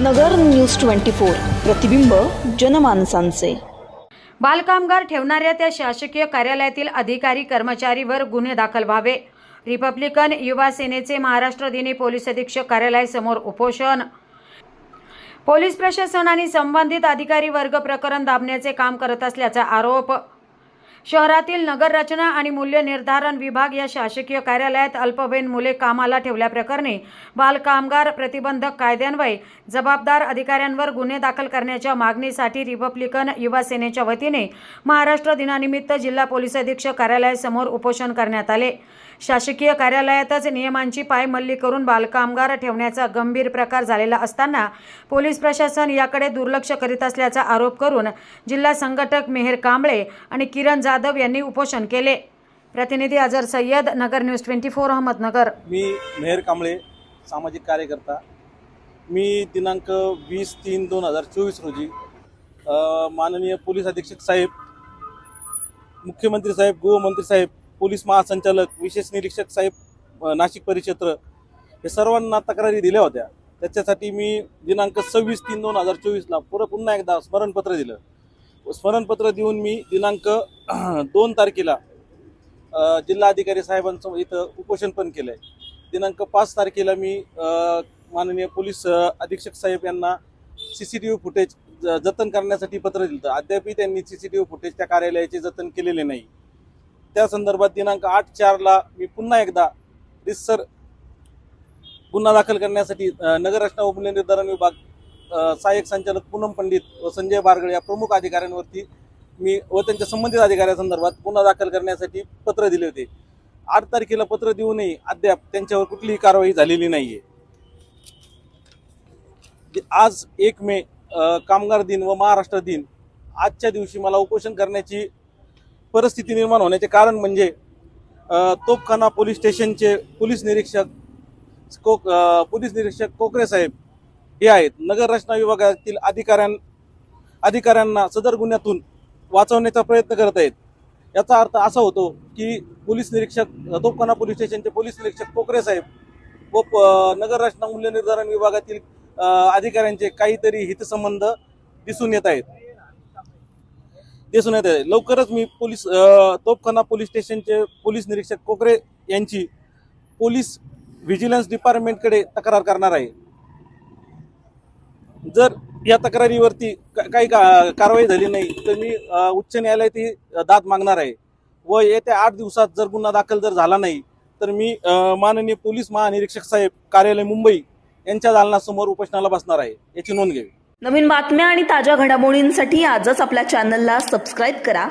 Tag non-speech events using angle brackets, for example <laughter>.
नगर news twenty four. प्रतिबिंब जनमानसांचे. बालकामगार ठेवणाऱ्या त्या शासकीय कार्यालयातील अधिकारी कर्मचारीवर गुन्हे दाखल व्हावे. रिपब्लिकन युवा सेनेचे महाराष्ट्र दिनी पोलीस अधीक्षक कार्यालयासमोर उपोषण. पोलीस प्रशासन आणि संबंधित अधिकारी वर्ग प्रकरण दाबण्याचे काम करत असल्याचा आरोप. शहरातील नगर रचना आणि मूल्य निर्धारण विभाग या शासकीय कार्यालयात अल्पवयीन मुले कामाला ठेवल्याप्रकरणी बालकामगार प्रतिबंधक कायद्यान्वये जबाबदार अधिकाऱ्यांवर गुन्हे दाखल करण्याच्या मागणीसाठी रिपब्लिकन युवा सेनेच्या वतीने महाराष्ट्र दिनानिमित्त जिल्हा पोलीस अधीक्षक कार्यालयासमोर उपोषण करण्यात आले. शासकीय कार्यालयातच नियमांची पायमल्ली करून बालकामगार ठेवण्याचा गंभीर प्रकार झालेला असताना पोलीस प्रशासन याकडे दुर्लक्ष करीत असल्याचा आरोप करून जिल्हा संघटक मेहर कांबळे आणि किरण जा यादव यांनी उपोषण केले. प्रतिनिधी Azar Sayyad Nagar news twenty four Ahmednagar. मी मेहर कांबळे सामाजिक कार्यकर्ता. मी दिनांक वीस तीन दोन हजार चोवीस रोजी माननीय पोलीस अधीक्षक साहेब मुख्यमंत्री साहेब गृहमंत्री साहेब पोलीस महासंचालक विशेष निरीक्षक साहेब नाशिक परिक्षेत्र हे सर्वांना तक्रारी दिल्या होत्या. त्याच्यासाठी मी दिनांक सव्वीस तीन दोन हजार चोवीसला पुरं पुन्हा एकदा स्मरणपत्र दिलं. स्मरणपत्र देऊन मी दिनांक <clears throat> दोन तारखेला जिल्हाधिकारी साहेबांसमोर इथं उपोषण पण केलं आहे दिनांक पाच तारखेला मी माननीय पोलीस अधीक्षक साहेब यांना C C T V footage जतन करण्यासाठी पत्र दिलं होतं. अद्यापही त्यांनी C C T V footage त्या कार्यालयाचे जतन केलेले नाही त्या संदर्भात दिनांक आठ चारला मी पुन्हा एकदा रिसर गुन्हा दाखल करण्यासाठी नगर रचना व विभाग सहाय्यक संचालक पूनम पंडित व संजय बारगळे या प्रमुख अधिकाऱ्यांवरती मी व त्यांच्या संबंधित अधिकाऱ्यासंदर्भात गुन्हा दाखल करण्यासाठी पत्र दिले होते. आठ तारखेला पत्र देऊनही अद्याप त्यांच्यावर कुठलीही कारवाई झालेली नाही आहे आज एक मे कामगार दिन व महाराष्ट्र दिन. आजच्या दिवशी मला उपोषण करण्याची परिस्थिती निर्माण होण्याचे कारण म्हणजे तोपखाना पोलीस स्टेशनचे पोलीस निरीक्षक कोक पोलीस निरीक्षक कोकरे साहेब हे आहेत. नगर रचना विभागातील अधिकाऱ्यां अधिकाऱ्यांना सदर गुन्ह्यातून वाचवण्याचा प्रयत्न करत आहेत. याचा अर्थ असा होतो की पोलीस निरीक्षक तोपखाना पोलीस स्टेशनचे पोलीस निरीक्षक कोकरे साहेब व प- नगर रचना मूल्य निर्धारण विभागातील अधिकाऱ्यांचे काहीतरी हितसंबंध दिसून येत आहेत. दिसून येत आहे लवकरच मी पोलीस तोपखाना पोलीस स्टेशनचे पोलीस निरीक्षक कोकरे यांची पोलीस व्हिजिलन्स डिपार्टमेंटकडे तक्रार करणार आहे. जर या तक्रारीवरती काही का- कारवाई झाली नाही तर मी उच्च न्यायालयात ही दाद मागणार आहे. व येत्या आठ दिवसात जर गुन्हा दाखल जर झाला नाही तर मी माननीय पोलीस महानिरीक्षक साहेब कार्यालय मुंबई यांच्या दालनासमोर उपोषणाला बसणार आहे. याची नोंद घ्यावी. नवीन बातम्या आणि ताज्या घडामोडींसाठी आजच आपल्या चॅनलला सबस्क्राईब करा.